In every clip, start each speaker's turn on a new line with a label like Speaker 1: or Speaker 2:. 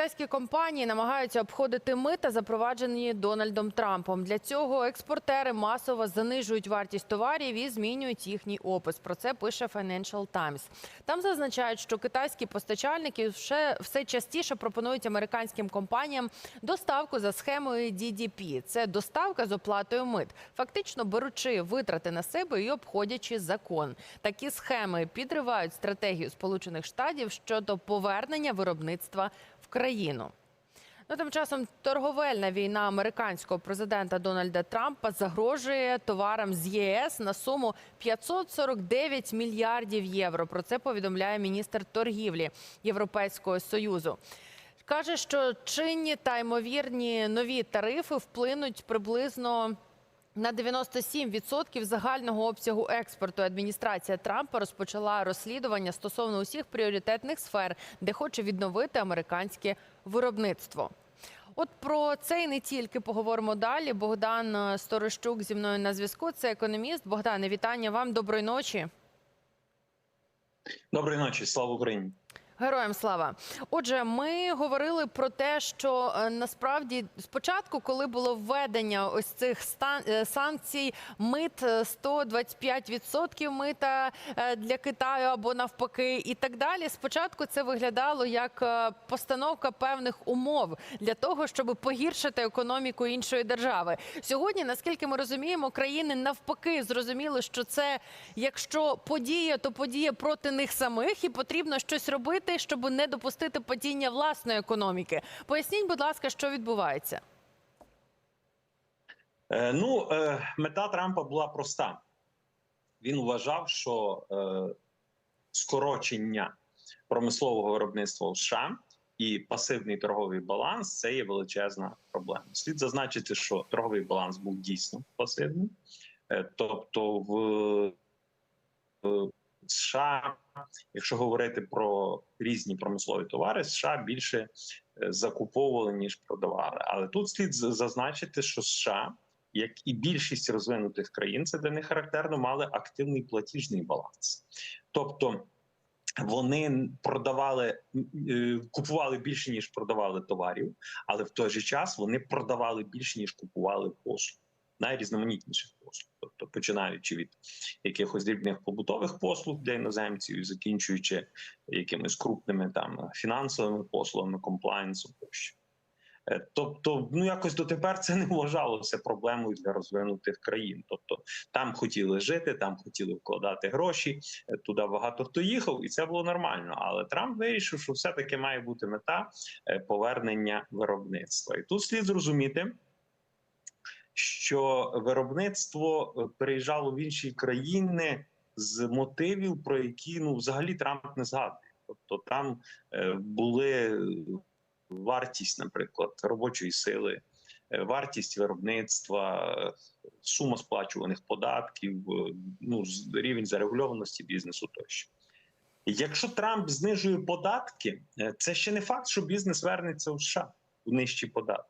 Speaker 1: Китайські компанії намагаються обходити мита, запроваджені Дональдом Трампом. Для цього експортери масово занижують вартість товарів і змінюють їхній опис. Про це пише Financial Times. Там зазначають, що китайські постачальники все, все частіше пропонують американським компаніям доставку за схемою DDP. Це доставка з оплатою мит, фактично беручи витрати на себе і обходячи закон. Такі схеми підривають стратегію Сполучених Штатів щодо повернення виробництва країну. Ну, тим часом торговельна війна американського президента Дональда Трампа загрожує товарам з ЄС на суму 549 мільярдів євро. Про це повідомляє міністр торгівлі Європейського союзу. Каже, що чинні та ймовірні нові тарифи вплинуть приблизно на 97% загального обсягу експорту адміністрація Трампа розпочала розслідування стосовно усіх пріоритетних сфер, де хоче відновити американське виробництво. От про це і не тільки поговоримо далі. Богдан е, Сторощук зі мною на зв'язку. Це економіст. Богдане, вітання вам. Доброї ночі.
Speaker 2: Доброї ночі, слава Україні.
Speaker 1: Героям слава. Отже, ми говорили про те, що е, насправді спочатку, коли було введення ось цих стан е, санкцій, мит е, 125% мита е, для Китаю або навпаки, і так далі. Спочатку це виглядало як постановка певних умов для того, щоб погіршити економіку іншої держави. Сьогодні, наскільки ми розуміємо, країни навпаки зрозуміли, що це якщо подія, то подія проти них самих, і потрібно щось робити, щоб не допустити падіння власної економіки. Поясніть, будь ласка, що відбувається.
Speaker 2: Е, ну, е, мета Трампа була проста. Він вважав, що е, скорочення промислового виробництва в США і пасивний торговий баланс це є величезна проблема. Слід зазначити, що торговий баланс був дійсно пасивним, тобто в США, якщо говорити про різні промислові товари, США більше е, закуповували ніж продавали. Але тут слід зазначити, що США, як і більшість розвинутих країн, це для них характерно, мали активний платіжний баланс, тобто. Вони продавали е, купували більше ніж продавали товарів, але в той же час вони продавали більше ніж купували послуг, найрізноманітніших послуг, тобто починаючи від якихось дрібних побутових послуг для іноземців, і закінчуючи якимись крупними там фінансовими послугами, комплайнсом тощо. Е, Тобто, ну якось дотепер це не вважалося проблемою для розвинутих країн. Тобто там хотіли жити, там хотіли вкладати гроші. е, Туди багато хто їхав, і це було нормально. Але Трамп вирішив, що все-таки має бути мета е, повернення виробництва. І тут слід зрозуміти, що виробництво е, переїжджало в інші країни з мотивів, про які ну взагалі Трамп не згадує. Тобто там е, були вартість, наприклад, робочої сили, е, вартість виробництва, е, сума сплачуваних податків, е, ну рівень зарегульованості бізнесу тощо. Якщо Трамп знижує податки, е, це ще не факт, що бізнес вернеться в США у нижчі податки.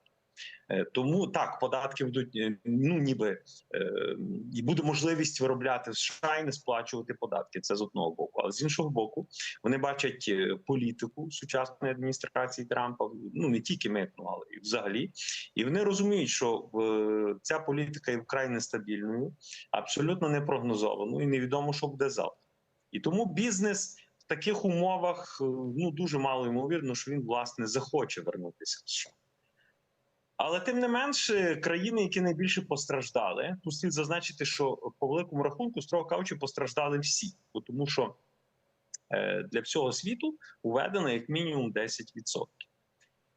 Speaker 2: Е, Тому так, податки будуть е, ну ніби е, і буде можливість виробляти США і не сплачувати податки. Це з одного боку. Але з іншого боку, вони бачать політику сучасної адміністрації Трампа, ну не тільки митну, але і взагалі. І вони розуміють, що ця політика є вкрай нестабільною, абсолютно непрогнозованою, і невідомо, що буде завтра. І тому бізнес в таких умовах ну дуже мало ймовірно, що він власне захоче вернутися в США. Але тим не менше, країни, які найбільше постраждали, тут слід зазначити, що по великому рахунку, строго кажучи, постраждали всі, тому що е, для всього світу введено як мінімум 10%.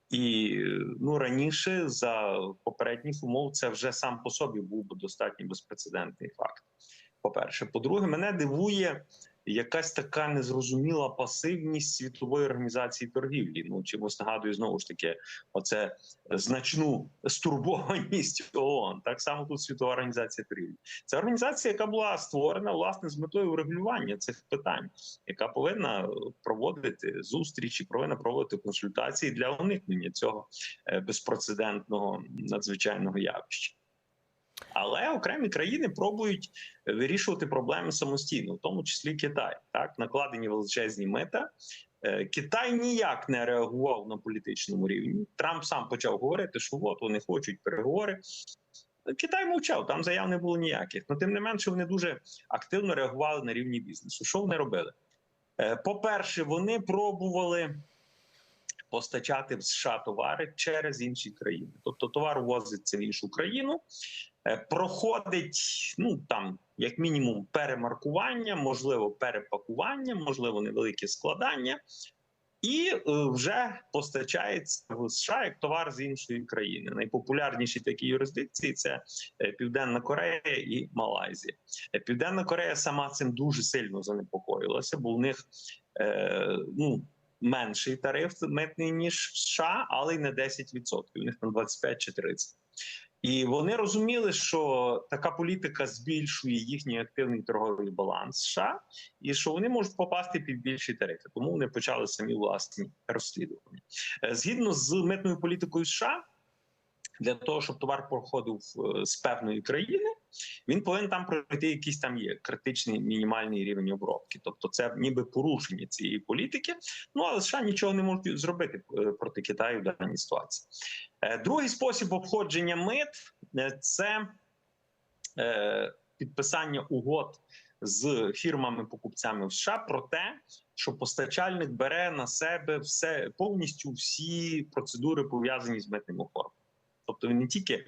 Speaker 2: І ну раніше за попередніх умов це вже сам по собі був би достатньо безпрецедентний факт. По-перше, по-друге, мене дивує якась така незрозуміла пасивність світової організації торгівлі. Ну чимось нагадую знову ж таки, оце значну стурбованість ООН. Так само тут світова організація торгівлі. Це організація, яка була створена власне з метою врегулювання цих питань, яка повинна проводити зустрічі, повинна проводити консультації для уникнення цього е, безпрецедентного надзвичайного явища. Але окремі країни пробують вирішувати проблеми самостійно, в тому числі Китай. Так накладені величезні мита Е, Китай ніяк не реагував на політичному рівні. Трамп сам почав говорити, що от вони хочуть переговори. Китай мовчав, там заяв не було ніяких. Ну, тим не менше, вони дуже активно реагували на рівні бізнесу. Що вони робили? Е, По-перше, вони пробували постачати в США товари через інші країни. Тобто товар возиться в іншу країну, е, проходить ну там як мінімум перемаркування, можливо, перепакування, можливо, невелике складання, і е, вже постачається в США як товар з іншої країни. Найпопулярніші такі юрисдикції це е, Південна Корея і Малайзія. Е, Південна Корея сама цим дуже сильно занепокоїлася, бо в них е, ну. Менший тариф митний ніж в США, але й не 10%, У них там 25 чи 30%. І вони розуміли, що така політика збільшує їхній активний торговий баланс США, і що вони можуть попасти під більші тарифи. Тому вони почали самі власні розслідування. Е, Згідно з митною політикою США, для того, щоб товар проходив е, з певної країни, він повинен там пройти якийсь там є критичний мінімальний рівень обробки. Тобто, це ніби порушення цієї політики. Ну але США нічого не можуть зробити е, проти Китаю в даній ситуації. Е, Другий спосіб обходження мит е, це е, підписання угод з фірмами-покупцями в США про те, що постачальник бере на себе все повністю всі процедури пов'язані з митним оформленням. Тобто він не тільки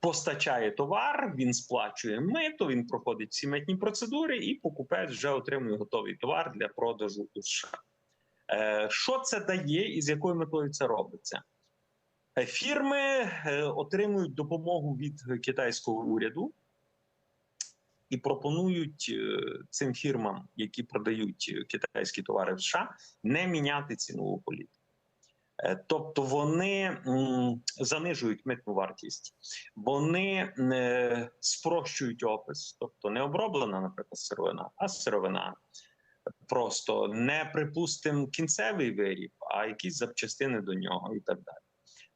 Speaker 2: постачає товар, він сплачує мито, він проходить всі митні процедури, і покупець вже отримує готовий товар для продажу у США. Що це дає і з якою метою це робиться? Е, Фірми е, отримують допомогу від китайського уряду і пропонують е, цим фірмам, які продають китайські товари в США, не міняти цінову політику. Тобто вони занижують митну вартість, вони спрощують опис, тобто не оброблена, наприклад, сировина, а сировина. Просто не припустимо кінцевий виріб, а якісь запчастини до нього і так далі.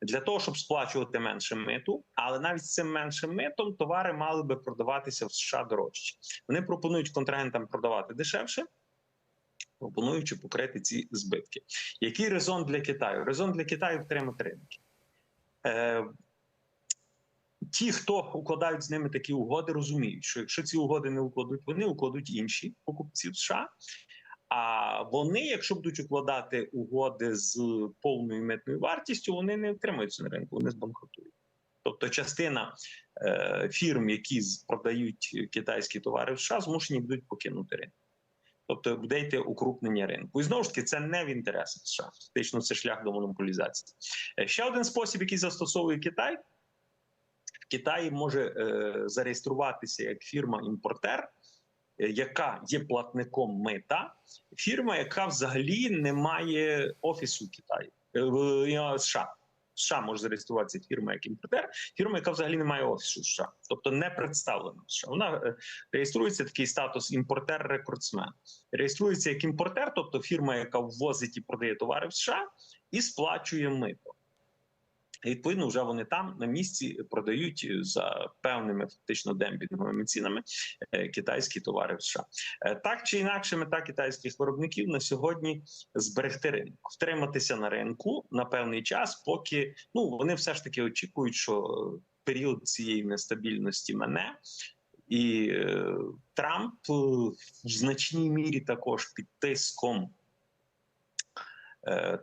Speaker 2: Для того, щоб сплачувати менше миту, але навіть з цим меншим митом товари мали би продаватися в США дорожче. Вони пропонують контрагентам продавати дешевше, пропонуючи покрити ці збитки. Який резон для Китаю? Резон для Китаю втримати ринки. Е, ті, хто укладають з ними такі угоди, розуміють, що якщо ці угоди не укладуть, вони укладуть інші покупці в США. А вони, якщо будуть укладати угоди з повною митною вартістю, вони не втримаються на ринку, вони збанкрутують. Тобто, частина е, фірм, які продають китайські товари в США, змушені будуть покинути ринок. Тобто буде йти укрупнення ринку. І знову ж таки, це не в інтересах США. Фактично, це шлях до монополізації. Е, Ще один спосіб, який застосовує Китай. В Китаї може е, зареєструватися як фірма-імпортер, яка є платником мита, фірма, яка взагалі не має офісу в Китаї е, в е, США. США може зареєструватися фірма як імпортер, фірма, яка взагалі не має офісу в США, тобто не представлена в США. Вона е, реєструється такий статус імпортер-рекордсмен. Реєструється як імпортер, тобто фірма, яка ввозить і продає товари в США, і сплачує мито. І, Відповідно, вже вони там на місці продають за певними фактично демпінговими цінами е, китайські товари в США. Е, Так чи інакше, мета китайських виробників на сьогодні зберегти ринок, втриматися на ринку на певний час, поки ну вони все ж таки очікують, що період цієї нестабільності мене. І е, Трамп е, в значній мірі також під тиском е,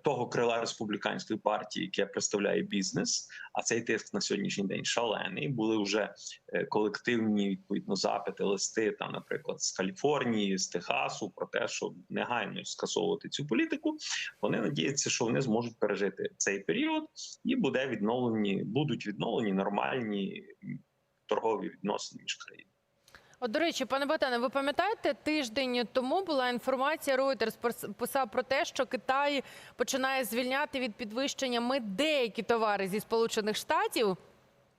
Speaker 2: того крила республіканської партії, яке представляє бізнес. А цей тиск на сьогоднішній день шалений. Були вже е, колективні відповідно запити, листи там, наприклад, з Каліфорнії, з Техасу, про те, що негайно скасовувати цю політику. Вони надіються, що вони зможуть пережити цей період, і буде відновлені, будуть відновлені нормальні торгові відносини між країнами.
Speaker 1: От, до речі, пане Батане, ви пам'ятаєте, тиждень тому була інформація, Reuters писав про те, що Китай починає звільняти від підвищення ми деякі товари зі Сполучених Штатів.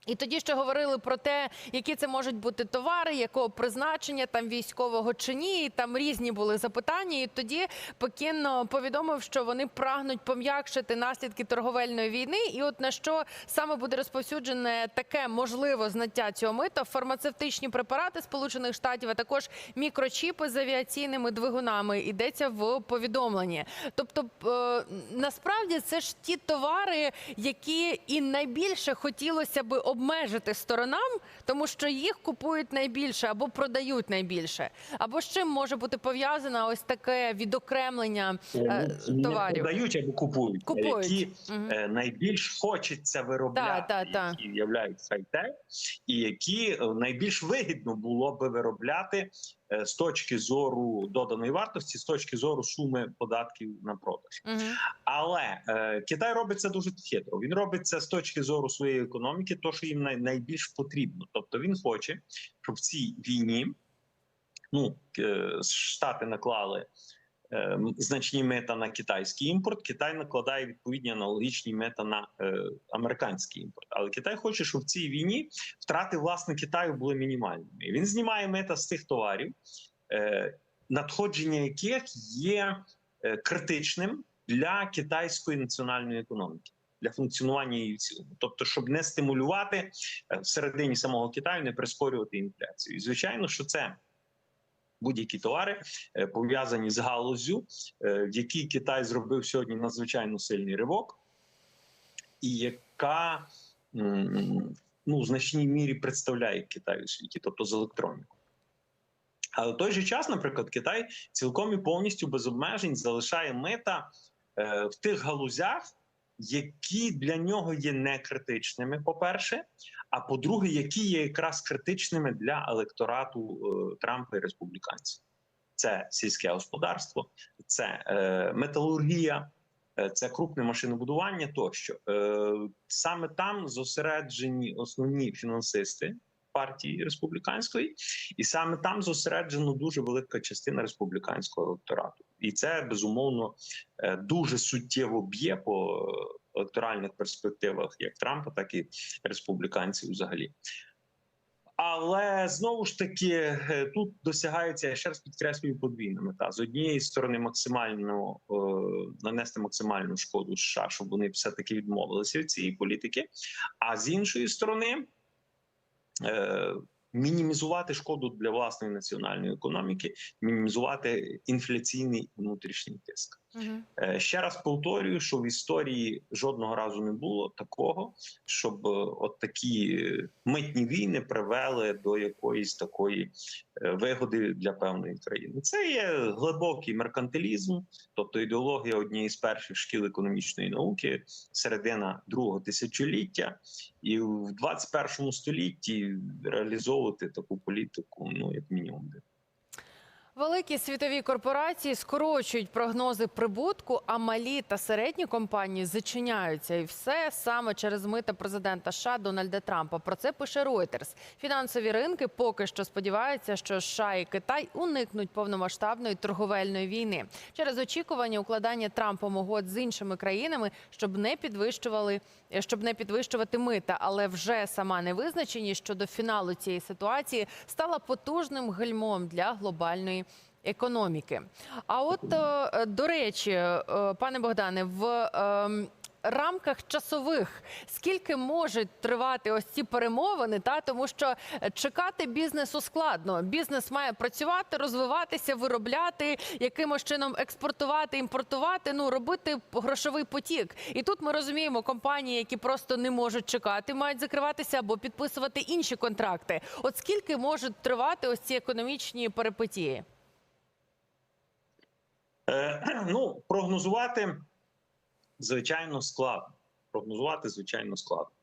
Speaker 1: І тоді ще говорили про те, які це можуть бути товари, якого призначення, там військового чи ні. І там різні були запитання. І тоді Пекін е, повідомив, що вони прагнуть пом'якшити наслідки торговельної війни. І от на що саме буде розповсюджене таке можливе знаття цього мита, фармацевтичні препарати Сполучених Штатів, а також мікрочіпи з авіаційними двигунами. Йдеться в повідомленні. Тобто, е, насправді це ж ті товари, які і найбільше хотілося би обмежити сторонам, тому що їх купують найбільше або продають найбільше. Або з чим може бути пов'язане ось таке відокремлення е,
Speaker 2: товарів? не продають або купують,
Speaker 1: Купують.
Speaker 2: які
Speaker 1: угу.
Speaker 2: е, найбільш хочеться виробляти,
Speaker 1: Та, та, та.
Speaker 2: які являються хай-тек, і які е, найбільш вигідно було би виробляти е, з точки зору доданої вартості, з точки зору суми податків на продаж.
Speaker 1: Угу.
Speaker 2: Але е, Китай робить це дуже хитро. Він робить це з точки зору своєї економіки, то що їм най, найбільш потрібно. Тобто він хоче, щоб в цій війні ну е, штати наклали. Е, м, Значні мета на китайський імпорт. Китай накладає відповідні аналогічні мета на е, американський імпорт. Але Китай хоче, щоб в цій війні втрати власне Китаю були мінімальними. Він знімає мета з тих товарів, е, надходження яких є е, критичним для китайської національної економіки. Для функціонування її в цілому, тобто, щоб не стимулювати всередині самого Китаю, не прискорювати інфляцію. І звичайно, що це будь-які товари е, пов'язані з галузю, е, в якій Китай зробив сьогодні надзвичайно сильний ривок, і яка ну, в значній мірі представляє Китай у світі, тобто з електроніку. Але в той же час, наприклад, Китай цілком і повністю без обмежень залишає мета е, в тих галузях, які для нього є не критичними, по-перше, а по-друге, які є якраз критичними для електорату е, Трампа і республіканців. Це сільське господарство, це е, металургія, е, це крупне машинобудування тощо. Е, саме там зосереджені основні фінансисти партії республіканської, і саме там зосереджена дуже велика частина республіканського електорату. І це безумовно е, дуже суттєво б'є по е, електоральних перспективах як Трампа, так і республіканців взагалі. Але знову ж таки е, тут досягається я ще раз підкреслюю подвійна мета з однієї сторони максимально е, нанести максимальну шкоду США, щоб вони все таки відмовилися від цієї політики. А з іншої сторони е, мінімізувати шкоду для власної національної економіки, мінімізувати інфляційний внутрішній тиск. Е, Ще раз повторюю, що в історії жодного разу не було такого, щоб е, от такі е, митні війни привели до якоїсь такої вигоди для певної країни. Це є глибокий меркантилізм, тобто ідеологія однієї з перших шкіл економічної науки, середина другого тисячоліття, і в 21 столітті реалізовувати таку політику, ну як мінімум.
Speaker 1: Великі світові корпорації скорочують прогнози прибутку, а малі та середні компанії зачиняються. І все саме через мита президента США Дональда Трампа. Про це пише Reuters. Фінансові ринки поки що сподіваються, що США і Китай уникнуть повномасштабної торговельної війни через очікування укладання Трампом угод з іншими країнами, щоб не підвищували, щоб не підвищувати мита. Але вже сама невизначеність щодо фіналу цієї ситуації стала потужним гальмом для глобальної економіки. А от е, до речі, е, пане Богдане, в ем, рамках часових скільки можуть тривати ось ці перемовини? Та тому що чекати бізнесу складно. Бізнес має працювати, розвиватися, виробляти, якимось чином експортувати, імпортувати. Ну робити грошовий потік. І тут ми розуміємо компанії, які просто не можуть чекати, мають закриватися або підписувати інші контракти. От скільки можуть тривати ось ці економічні перипетії?
Speaker 2: Е, ну, прогнозувати звичайно складно. Прогнозувати звичайно складно.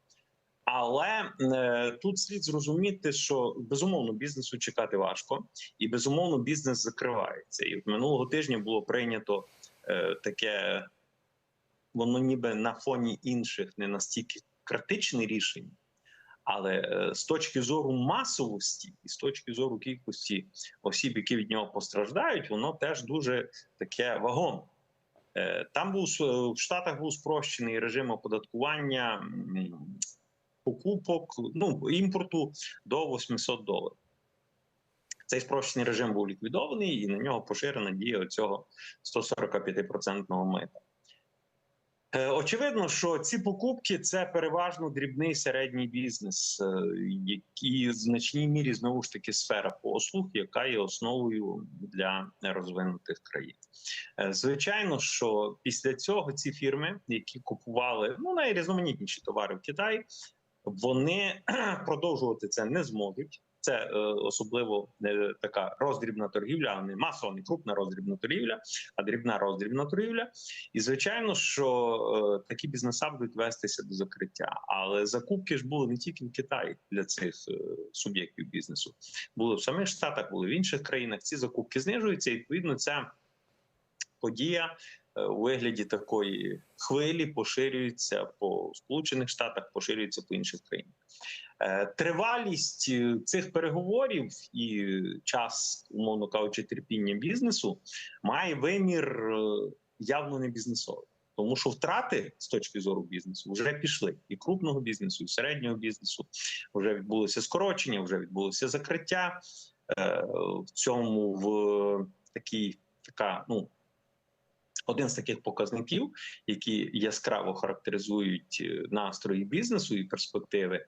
Speaker 2: Але е, тут слід зрозуміти, що безумовно бізнесу чекати важко, і безумовно бізнес закривається. І минулого тижня було прийнято е, таке, воно ніби на фоні інших не настільки критичне рішення, але е, з точки зору масовості і з точки зору кількості осіб, які від нього постраждають, воно теж дуже таке вагоме. Е, Там був в Штатах був спрощений режим оподаткування покупок ну імпорту до 800 доларів. Цей спрощений режим був ліквідований, і на нього поширена дія цього 145% мита. Е, Очевидно, що ці покупки це переважно дрібний середній бізнес, е, який в значній мірі знову ж таки сфера послуг, яка є основою для розвинутих країн. Е, Звичайно, що після цього ці фірми, які купували ну найрізноманітніші товари в Китаї, вони продовжувати це не зможуть. Це е, особливо е, така роздрібна торгівля, а не масова, не крупна роздрібна торгівля, а дрібна роздрібна торгівля. І звичайно, що е, такі бізнеса будуть вестися до закриття. Але закупки ж були не тільки в Китаї для цих е, суб'єктів бізнесу, були в самих Штатах, були в інших країнах. Ці закупки знижуються. І відповідно, ця подія е, у вигляді такої хвилі поширюється по Сполучених Штатах, поширюється по інших країнах. Е, Тривалість е, цих переговорів і час, умовно кажучи, терпіння бізнесу має вимір е, явно не бізнесовий. Тому що втрати з точки зору бізнесу вже пішли і крупного бізнесу, і середнього бізнесу. Вже відбулося скорочення, вже відбулося закриття. В цьому в такій така ну один з таких показників, які яскраво характеризують е, настрої бізнесу і перспективи,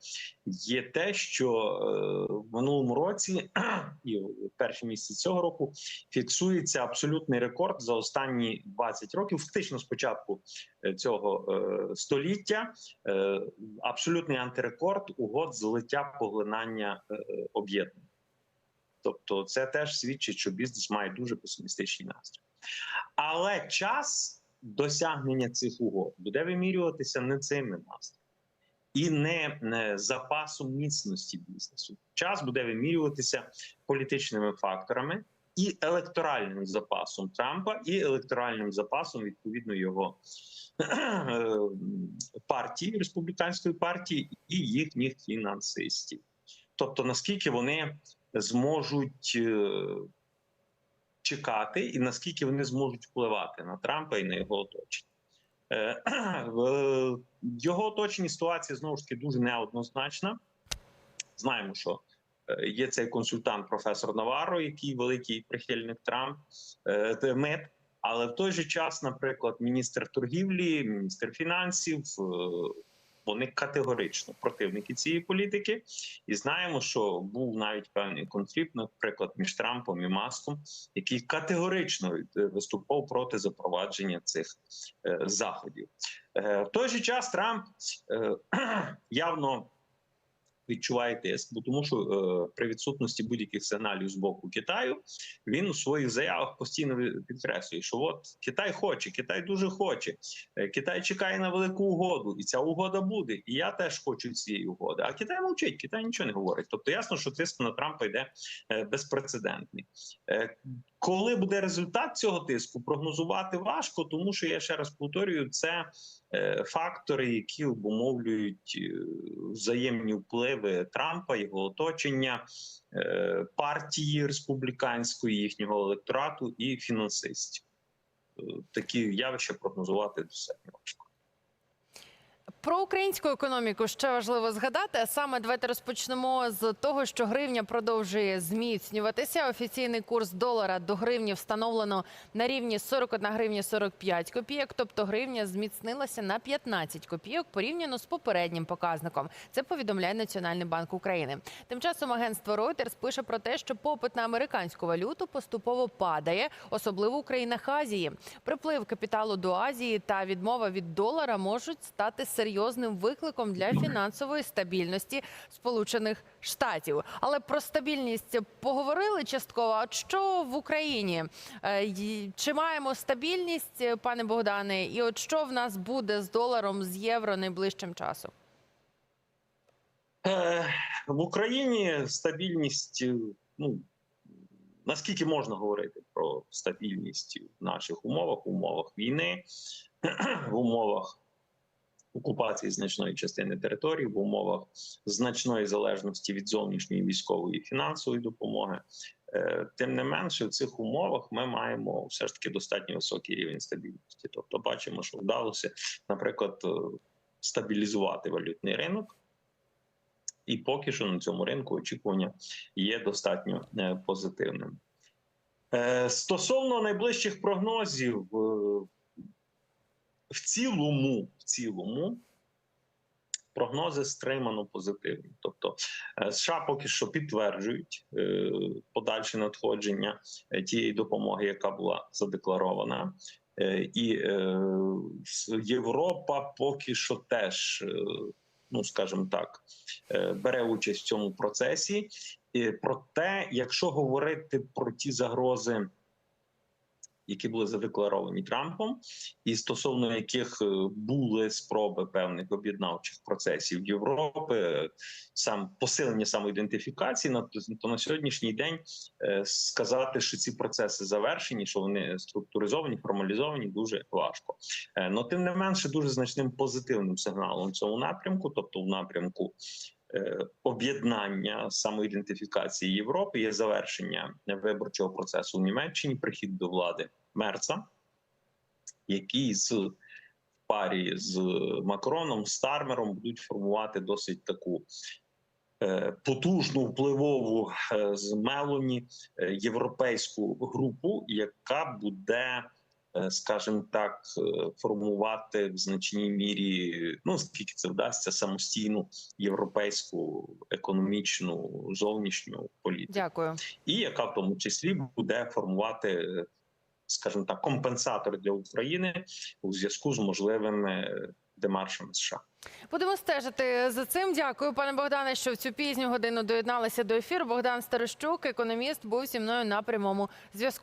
Speaker 2: є те, що е, в минулому році і в перші місяці цього року фіксується абсолютний рекорд за останні 20 років. Фактично, з початку е, цього століття, абсолютний антирекорд угод злиття поглинання об'єднань. Тобто, це теж свідчить, що бізнес має дуже песимістичний настрій. Але час досягнення цих угод буде вимірюватися не цими настроями і не, запасом міцності бізнесу. Час буде вимірюватися політичними факторами і електоральним запасом Трампа, і електоральним запасом відповідно його партії республіканської партії і їхніх фінансистів. Тобто, наскільки вони зможуть е, чекати, і наскільки вони зможуть впливати на Трампа і на його оточення. Е, В його оточенні ситуація знову ж таки дуже неоднозначна. Знаємо, що е, є цей консультант, професор Наваро, який великий прихильник Трамп е. Але в той же час, наприклад, міністр торгівлі, міністр фінансів, вони категорично противники цієї політики, і знаємо, що був навіть певний конфлікт, наприклад, між Трампом і Маском, який категорично е, виступав проти запровадження цих е, заходів. Е, в той же час Трамп явно відчуває тиск, бо тому що е, при відсутності будь-яких сигналів з боку Китаю він у своїх заявах постійно підкреслює, що от Китай хоче, Китай дуже хоче. Е, Китай чекає на велику угоду, і ця угода буде. І я теж хочу цієї угоди. А Китай мовчить, Китай нічого не говорить. Тобто ясно, що тиск на Трампа йде е, безпрецедентний. Коли буде результат цього тиску, прогнозувати важко, тому що я ще раз повторюю, це е, фактори, які обумовлюють е, взаємні впливи Трампа, його оточення, е, партії республіканської, їхнього електорату і фінансистів. Такі явища прогнозувати достатньо важко.
Speaker 1: Про українську економіку ще важливо згадати. А саме давайте розпочнемо з того, що гривня продовжує зміцнюватися. Офіційний курс долара до гривні встановлено на рівні 41 гривня 45 копійок. Тобто гривня зміцнилася на 15 копійок порівняно з попереднім показником. Це повідомляє Національний банк України. Тим часом агентство Reuters пише про те, що попит на американську валюту поступово падає, особливо у країнах Азії. Приплив капіталу до Азії та відмова від долара можуть стати серйозним викликом для фінансової стабільності Сполучених Штатів. Але про стабільність поговорили частково. А що в Україні? Е, Чи маємо стабільність, пане Богдане? І от що в нас буде з доларом з євро найближчим часом?
Speaker 2: Е, В Україні стабільність, е, ну наскільки можна говорити про стабільність в наших умовах, в умовах війни, в умовах окупації значної частини території, в умовах значної залежності від зовнішньої військової і фінансової допомоги. Е, Тим не менше, в цих умовах ми маємо все ж таки достатньо високий рівень стабільності. Тобто, бачимо, що вдалося, наприклад, е, стабілізувати валютний ринок. І поки що на цьому ринку очікування є достатньо е, позитивним. Стосовно найближчих прогнозів, в цілому, в цілому прогнози стримано позитивні. Тобто е, США поки що підтверджують е, подальше надходження е, тієї допомоги, яка була задекларована. І Європа поки що теж, ну скажімо так, бере участь в цьому процесі. Проте, якщо говорити про ті загрози, які були задекларовані Трампом, і стосовно яких е, були спроби певних об'єднавчих процесів Європи, е, сам посилення самоідентифікації, на то на сьогоднішній день е, сказати, що ці процеси завершені, що вони структуризовані, формалізовані, дуже важко. Но тим не менше, дуже значним позитивним сигналом в цьому напрямку, тобто в напрямку об'єднання самоідентифікації Європи, є завершення виборчого процесу в Німеччині, прихід до влади Мерца, який з парі з Макроном, Стармером будуть формувати досить таку. е, Потужну впливову е, з Мелоні е, європейську групу, яка буде, скажімо так, формувати в значній мірі, ну скільки це вдасться, самостійну європейську економічну зовнішню політику
Speaker 1: Дякую.
Speaker 2: і яка в тому числі буде формувати, скажімо так, компенсатор для України у зв'язку з можливими демаршами США.
Speaker 1: Будемо стежити за цим. Дякую, пане Богдане, що в цю пізню годину доєдналися до ефіру. Богдан Старощук, економіст, був зі мною на прямому зв'язку.